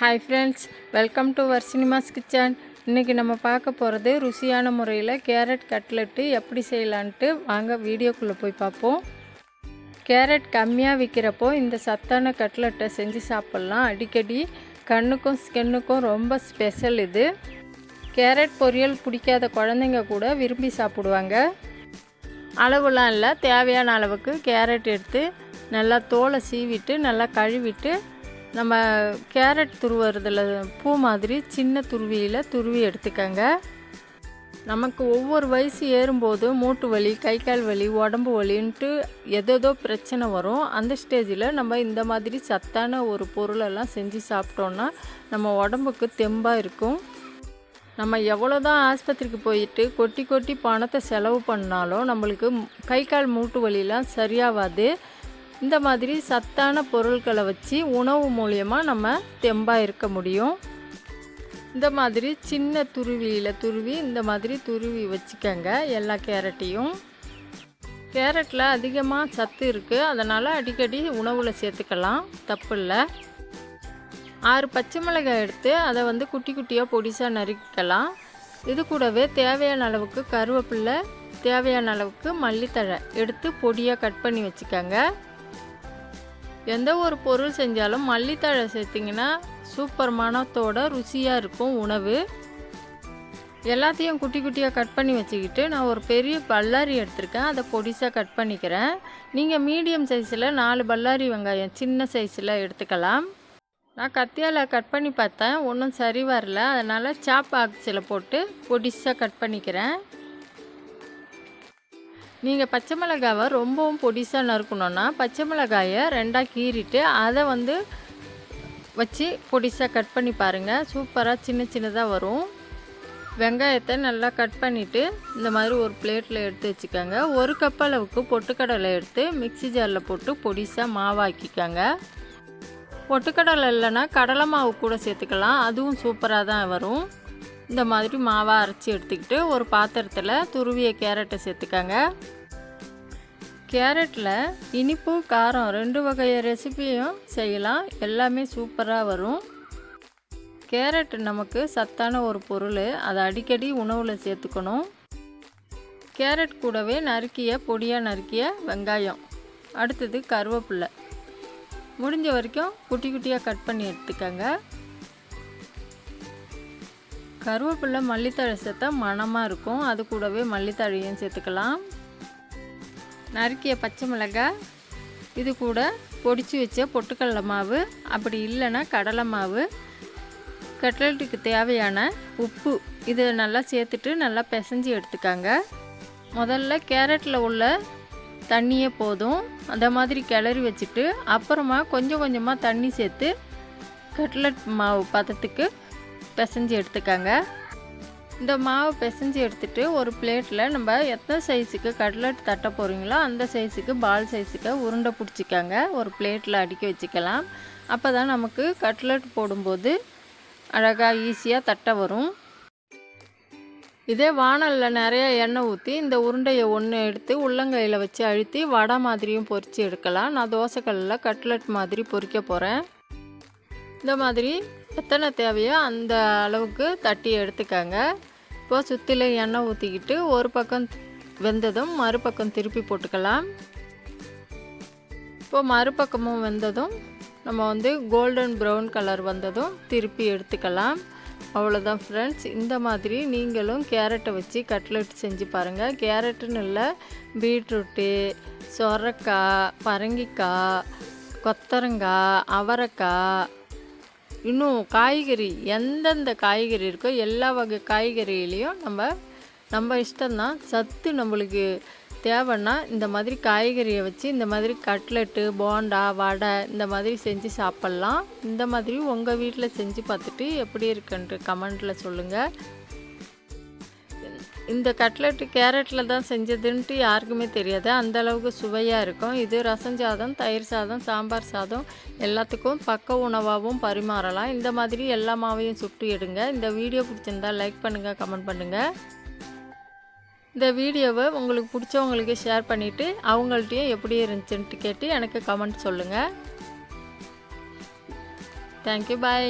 Hi friends welcome to our cinemas kitchen இன்றைக்கி நம்ம பார்க்க போகிறது ருசியான முறையில் கேரட் கட்லெட்டு எப்படி செய்யலான்ட்டு வாங்க வீடியோக்குள்ளே போய் பார்ப்போம். கேரட் கம்மியாக விற்கிறப்போ இந்த சத்தான கட்லெட்டை செஞ்சு சாப்பிட்லாம். அடிக்கடி கண்ணுக்கும் ஸ்கின்னுக்கும் ரொம்ப ஸ்பெஷல் இது. கேரட் பொரியல் பிடிக்காத குழந்தைங்க கூட விரும்பி சாப்பிடுவாங்க. அளவுலாம் இல்லை தேவையான அளவுக்கு கேரட் எடுத்து நல்லா தோலை சீவிட்டு நல்லா கழுவிட்டு நம்ம கேரட் துருவுறதில் பூ மாதிரி சின்ன துருவியில் துருவி எடுத்துக்கங்க. நமக்கு ஒவ்வொரு வயசு ஏறும்போது மூட்டு வலி கை கால் வலி உடம்பு வலின்ட்டு எதோ பிரச்சனை வரும். அந்த ஸ்டேஜில் நம்ம இந்த மாதிரி சத்தான ஒரு பொருளெல்லாம் செஞ்சு சாப்பிட்டோன்னா நம்ம உடம்புக்கு தெம்பாக இருக்கும். நம்ம எவ்வளோ தான் ஆஸ்பத்திரிக்கு போயிட்டு கொட்டி கொட்டி பணத்தை செலவு பண்ணாலும் நம்மளுக்கு கை கால் மூட்டு வலிலாம் சரியாகாது இந்த மாதிரி சத்தான பொருட்களை வச்சு உணவு மூலியமாக நம்ம தெம்பாக இருக்க முடியும். இந்த மாதிரி சின்ன துருவியில் துருவி இந்த மாதிரி துருவி வச்சுக்கோங்க எல்லா கேரட்டையும். கேரட்டில் அதிகமாக சத்து இருக்குது அதனால் அடிக்கடி உணவில் சேர்த்துக்கலாம் தப்பு இல்லை. ஆறு பச்சை மிளகாய் எடுத்து அதை வந்து குட்டி குட்டியாக பொடிசாக நறுக்கலாம் இது கூடவே தேவையான அளவுக்கு கருவேப்பில்லை தேவையான அளவுக்கு மல்லித்தழை எடுத்து பொடியாக கட் பண்ணி வச்சுக்கோங்க. எந்த ஒரு பொருள் செஞ்சாலும் மல்லித்தழை சேர்த்திங்கன்னா சூப்பர் மணத்தோட ருசியாக இருக்கும் உணவு. எல்லாத்தையும் குட்டி குட்டியாக கட் பண்ணி வச்சுக்கிட்டு நான் ஒரு பெரிய பல்லாரி எடுத்திருக்கேன். அதை பொடிசாக கட் பண்ணிக்கிறேன். நீங்கள் மீடியம் சைஸில் நாலு பல்லாரி வெங்காயம் சின்ன சைஸில் எடுத்துக்கலாம். நான் கத்தியால் கட் பண்ணி பார்த்தேன். ஒன்றும் சரி வரல. அதனால் சாப் பாக்ஸில் போட்டு பொடிசாக கட் பண்ணிக்கிறேன். நீங்கள் பச்சை மிளகாவை ரொம்பவும் பொடிசாக நறுக்கணுன்னா பச்சை மிளகாயை ரெண்டாக கீறிட்டு அதை வந்து வச்சு பொடிசாக கட் பண்ணி பாருங்கள் சூப்பராக சின்ன சின்னதாக வரும். வெங்காயத்தை நல்லா கட் பண்ணிவிட்டு இந்த மாதிரி ஒரு பிளேட்டில் எடுத்து வச்சுக்கோங்க. ஒரு கப் அளவுக்கு பொட்டுக்கடலை எடுத்து மிக்சி ஜாரில் போட்டு பொடிசாக மாவாக்கிக்கோங்க. பொட்டுக்கடலை இல்லைன்னா கடலை மாவு கூட சேர்த்துக்கலாம். அதுவும் சூப்பராக தான் வரும். இந்த மாதிரி மாவாக அரைச்சி எடுத்துக்கிட்டு ஒரு பாத்திரத்தில் துருவிய கேரட்டை சேர்த்துக்கங்க. கேரட்டில் இனிப்பு காரம் ரெண்டு வகையை ரெசிபியும் செய்யலாம். எல்லாமே சூப்பராக வரும். கேரட் நமக்கு சத்தான ஒரு பொருள். அதை அடிக்கடி உணவில் சேர்த்துக்கணும். கேரட் கூடவே நறுக்கிய பொடியாக நறுக்கிய வெங்காயம். அடுத்தது கருவேப்பில்லை முடிஞ்ச வரைக்கும் குட்டி குட்டியாக கட் பண்ணி எடுத்துக்கோங்க. கருவேப்பிலை மல்லித்தழை சேர்த்தா மணமாக இருக்கும். அது கூடவே மல்லித்தழையும் சேர்த்துக்கலாம். நறுக்கிய பச்சை மிளகாய் இது கூட பொடிச்சு வச்ச பொட்டுக்கடலை மாவு. அப்படி இல்லைன்னா கடலை மாவு. கட்லெட்டுக்கு தேவையான உப்பு இதை நல்லா சேர்த்துட்டு நல்லா பிசைஞ்சு எடுத்துக்காங்க. முதல்ல கேரட்டில் உள்ள தண்ணியே போதும். அந்த மாதிரி கிளறி வச்சுட்டு அப்புறமா கொஞ்சம் கொஞ்சமாக தண்ணி சேர்த்து கட்லட் மாவு பதத்துக்கு பிசைஞ்சு எடுத்துக்கோங்க. இந்த மாவை பிசைஞ்சு எடுத்துட்டு ஒரு பிளேட்டில் நம்ம எத்தனை சைஸுக்கு கட்லட் தட்ட போகிறீங்களோ அந்த சைஸுக்கு பால் சைஸுக்கு உருண்டை பிடிச்சிக்கங்க. ஒரு பிளேட்டில் அடுக்கி வச்சுக்கலாம். அப்போ தான் நமக்கு கட்லட் போடும்போது அழகாக ஈஸியாக தட்ட வரும். இதே வானலில் நிறைய எண்ணெய் ஊற்றி இந்த உருண்டையை ஒன்று எடுத்து உள்ளங்கையில் வச்சு அழுத்தி வடை மாதிரியும் பொரித்து எடுக்கலாம். நான் தோசைக்கல்லில் கட்லட் மாதிரி பொறிக்க போகிறேன் இந்த மாதிரி எத்தனை தேவையோ அந்த அளவுக்கு தட்டி எடுத்துக்கங்க. இப்போது சுற்றில எண்ணெய் ஊற்றிக்கிட்டு ஒரு பக்கம் வெந்ததும் மறுபக்கம் திருப்பி போட்டுக்கலாம். இப்போது மறுபக்கமும் வெந்ததும் நம்ம வந்து கோல்டன் ப்ரௌன் கலர் வந்ததும் திருப்பி எடுத்துக்கலாம். அவ்வளோதான் ஃப்ரெண்ட்ஸ் இந்த மாதிரி நீங்களும் கேரட்டை வச்சு கட்லெட் செஞ்சு பாருங்கள் கேரட்டுன்னு இல்லை பீட்ரூட்டு சொரக்காய் பரங்கிக்காய் கொத்தரங்காய் அவரைக்காய் இன்னும் காய்கறி எந்தெந்த காய்கறி இருக்கோ எல்லா வகை காய்கறியிலையும் நம்ம நம்ம இஷ்டம்தான். சத்து நம்மளுக்கு தேவைன்னா இந்த மாதிரி காய்கறியை வச்சு இந்த மாதிரி கட்லெட்டு போண்டா வடை இந்த மாதிரி செஞ்சு சாப்பிட்லாம். இந்த மாதிரி உங்கள் வீட்டில் செஞ்சு பார்த்துட்டு எப்படி இருக்குன்ட்டு கமெண்ட்டில் சொல்லுங்கள் இந்த கட்லெட்டு கேரட்டில் தான் செஞ்சதுன்ட்டு யாருக்குமே தெரியாது. அந்த அளவுக்கு சுவையாக இருக்கும். இது ரசம் சாதம் தயிர் சாதம் சாம்பார் சாதம் எல்லாத்துக்கும் பக்க உணவாகவும் பரிமாறலாம். இந்த மாதிரி எல்லா மாவையும் சுட்டு எடுங்க. இந்த வீடியோ பிடிச்சிருந்தா லைக் பண்ணுங்கள் கமெண்ட் பண்ணுங்கள் இந்த வீடியோவை உங்களுக்கு பிடிச்சவங்களுக்கு ஷேர் பண்ணிவிட்டு அவங்கள்ட்டையும் எப்படி இருந்துச்சுன்ட்டு கேட்டு எனக்கு கமெண்ட் சொல்லுங்கள் தேங்க்யூ பாய்